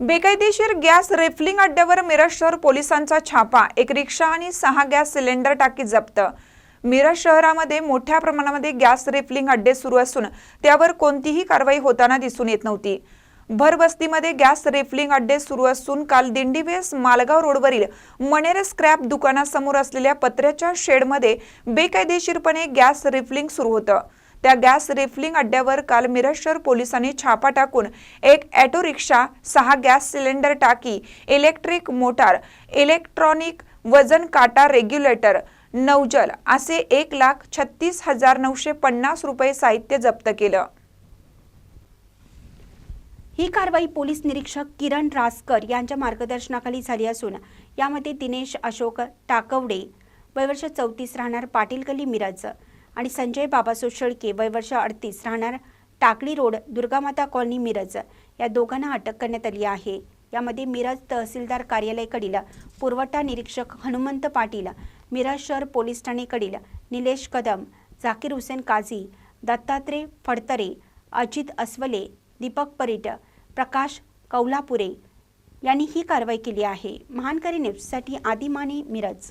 बेकायदेशीर गॅस रेफलिंग अड्ड्यावर मिरज शहर पोलिसांचा छापा. एक रिक्षा आणि सहा गॅस सिलेंडर टाकी जप्त. मिरज शहरामध्ये मोठ्या प्रमाणामध्ये गॅस रेफलिंग अड्डे सुरू असून त्यावर कोणतीही कारवाई होताना दिसून येत नव्हती. भरबस्तीमध्ये गॅस रेफलिंग अड्डे सुरू असून काल दिंडीवेस मालगाव रोडवरील मणेर स्क्रॅप दुकानासमोर असलेल्या पत्र्याच्या शेडमध्ये बेकायदेशीरपणे गॅस रिफलिंग सुरू होतं. त्या गॅस रिफिलिंग अड्ड्यावर काल मिरज शहर पोलिसांनी छापा टाकून एक ॲटो रिक्षा सहा गॅस सिलेंडर टाकी इलेक्ट्रिक मोटार इलेक्ट्रॉनिक वजन काटा रेग्युलेटर नौजल असे एक लाख छत्तीस हजार नऊशे पन्नास रुपये साहित्य जप्त केलं. ही कारवाई पोलीस निरीक्षक किरण रासकर यांच्या मार्गदर्शनाखाली झाली असून यामध्ये दिनेश अशोक टाकवडे वयवर्ष चौतीस राहणार पाटील गली मिरज आणि संजय बाबासो शेळके वयवर्ष अडतीस राहणार टाकळी रोड दुर्गामाता कॉलनी मिरज. या दोघांना अटक करण्यात आली आहे. यामध्ये मिरज तहसीलदार कार्यालयाकडील पुरवठा निरीक्षक हनुमंत पाटील मिरज शहर पोलीस ठाणेकडील निलेश कदम झाकीर हुसेन काझी दत्तात्रय फडतरे अजित अस्वले दीपक परीट प्रकाश कौलापुरे यांनी ही कारवाई केली आहे. महानकरी न्यूजसाठी आदिमाने मिरज.